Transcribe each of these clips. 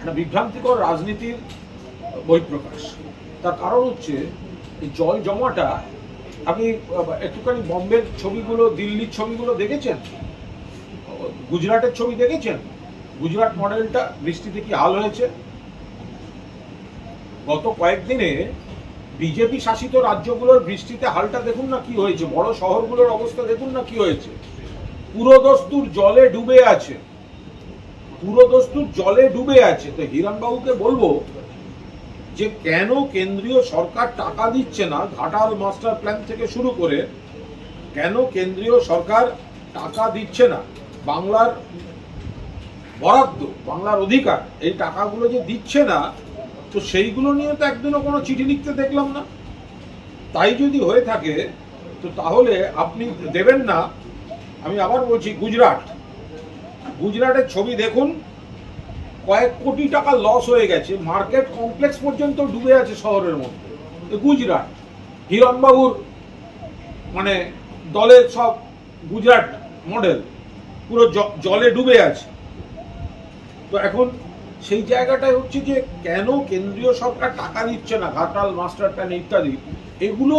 একটা বিভ্রান্তিকর রাজনীতির বহিঃপ্রকাশ তার কারণ হচ্ছে, এই জল জমাটা, আপনি, একটুখানি বম্বের ছবিগুলো, দিল্লির ছবিগুলো দেখেছেন? গুজরাটের ছবি দেখেছেন? গুজরাট মডেলটা বৃষ্টিতে কি হাল হয়েছে? গত কয়েকদিনে বিজেপি শাসিত রাজ্যগুলোর বৃষ্টিতে হালটা দেখুন না কি হয়েছে, বড় শহরগুলোর অবস্থা দেখুন না কি হয়েছে। পুরোদস্তুর জলে ডুবে আছে। পুরোদস্তুর জলে ডুবে আছে। তো হিরণবাবুকে বলব যে কেন কেন্দ্রীয় সরকার টাকা দিচ্ছে না? ঘাটাল মাস্টার প্ল্যান থেকে শুরু করে কেন কেন্দ্রীয় সরকার টাকা দিচ্ছে না? বাংলার বরাদ্দ, বাংলার অধিকার, এই টাকাগুলো যে দিচ্ছে না, তো সেইগুলো নিয়ে তো একদিনও কোনো চিঠি লিখতে দেখলাম না। তাই যদি হয়ে থাকে, তো তাহলে আপনি দেবেন না। আমি আবার বলছি, গুজরাট। গুজরাটের ছবি দেখুন। কয়েক কোটি টাকা লস হয়ে গেছে। মার্কেট কমপ্লেক্স পর্যন্ত ডুবে আছে শহরের মধ্যে। গুজরাট। হিরণবাবুর মানে দলের সব গুজরাট মডেল পুরো জলে ডুবে আছে। তো এখন সেই জায়গাটায় হচ্ছে যে কেন কেন্দ্রীয় সরকার টাকা দিচ্ছে না, ঘাটাল মাস্টার প্ল্যান ইত্যাদি, এগুলো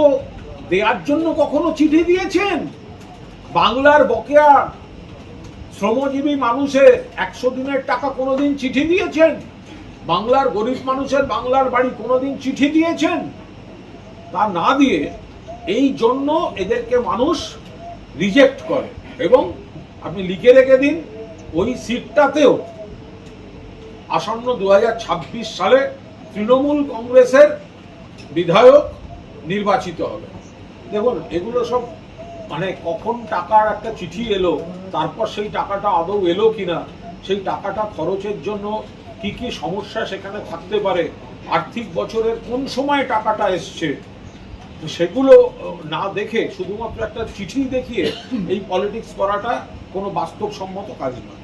দেওয়ার জন্য কখনো চিঠি দিয়েছেন? বাংলার বকেয়া শ্রমজীবী মানুষের একশো দিনের টাকা কোনোদিন চিঠি দিয়েছেন? বাংলার গরিব মানুষের বাংলার বাড়ি কোনোদিন চিঠি দিয়েছেন? তা না দিয়ে এই জন্য এদেরকে মানুষ রিজেক্ট করে। এবং আপনি লিখে রেখে দিন, ওই সিটটাতেও আসন্ন দু হাজার ছাব্বিশ সালে তৃণমূল কংগ্রেসের বিধায়ক নির্বাচিত হবে। দেখুন, এগুলো সব মানে কখন টাকার একটা চিঠি এলো, তারপর সেই টাকাটা আদৌ এলো কিনা, সেই টাকাটা খরচের জন্য কি কি সমস্যা সেখানে থাকতে পারে, আর্থিক বছরের কোন সময় টাকাটা এসছে, সেগুলো না দেখে শুধুমাত্র একটা চিঠি দেখিয়ে এই পলিটিক্স করাটা কোনো বাস্তবসম্মত কাজ নয়।